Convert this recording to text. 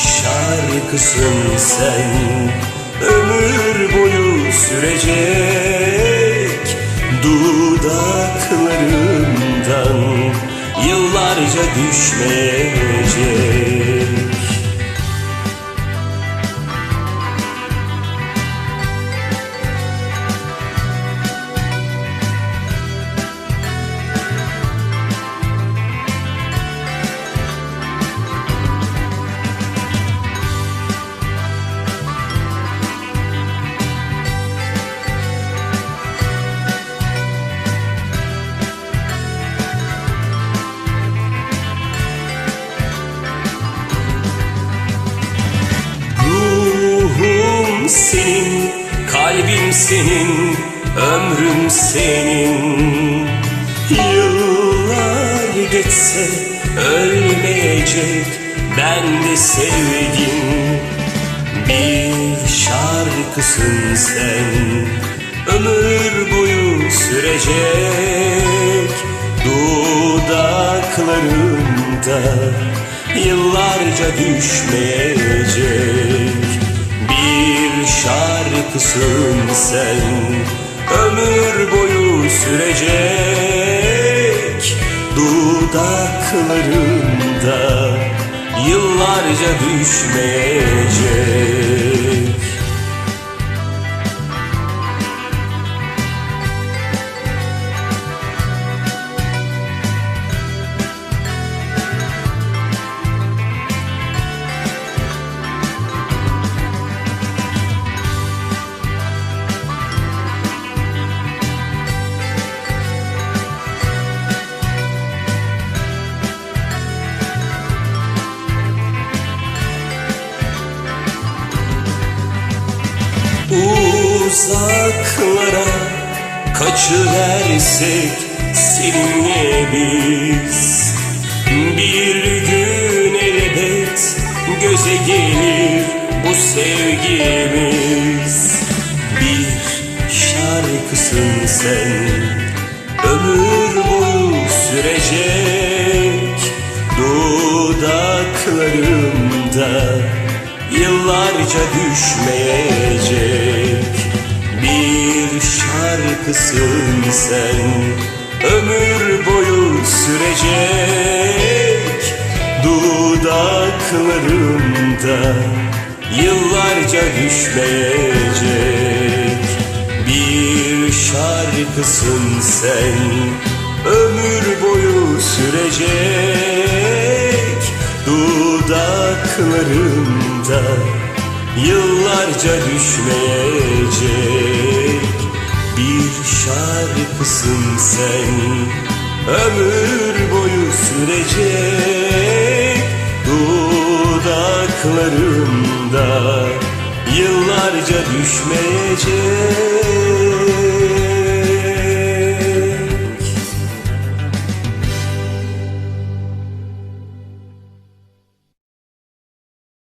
şarkısın sen. Ömür boyu sürecek Dudaklarımdan yıllarca düşmeyecek senin, kalbim senin, ömrüm senin. Yıllar geçse ölmeyecek ben de sevdim. Bir şarkısın sen, ömür boyu sürecek. Dudaklarımda yıllarca düşmeyecek Bir şarkısın sen. Ömür boyu sürecek Dudaklarımda yıllarca düşmeyecek Uzaklara kaçıversek seninle biz Bir gün elbet göze gelir bu sevgimiz. Bir şarkısın sen ömür boyu sürecek. Dudaklarımda yıllarca düşmeyecek Bir şarkısın sen ömür boyu sürecek. Dudaklarımda yıllarca düşmeyecek. Bir şarkısın sen ömür boyu sürecek. Dudaklarımda yıllarca düşmeyecek şarkısın sen. Ömür boyu sürecek Dudaklarımda. Yıllarca düşmeyecek